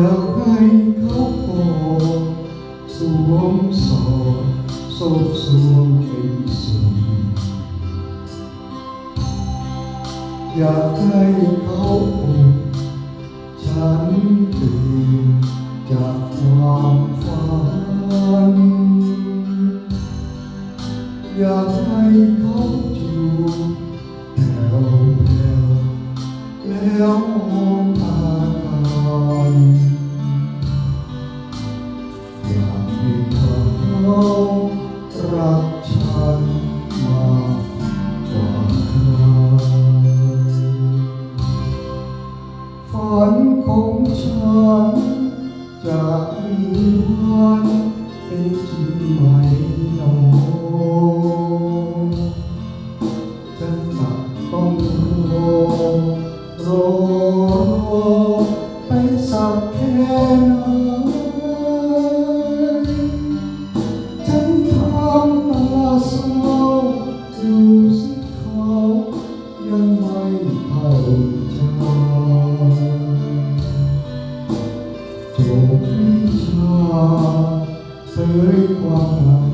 อยากให้เขาพอสวมสอสบสวงเป็นสุอยากให้เขาอบฉันตื่นจากความฝัน อยากให้เขาจูบแผ่วแผ่วแล้ว Sanctum Romo, Pensa che Quaker.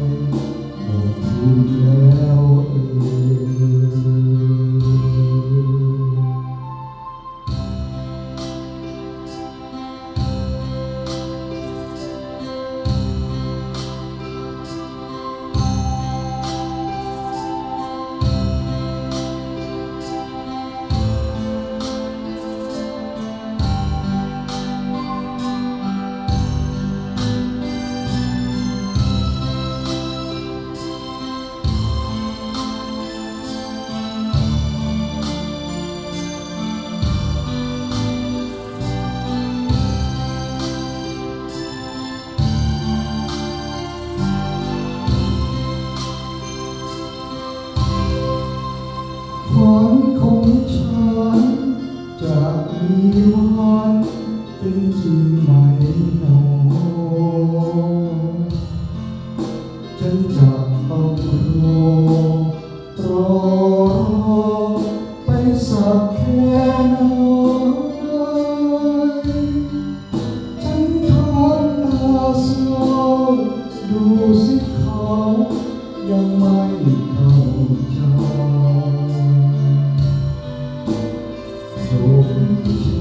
Lord.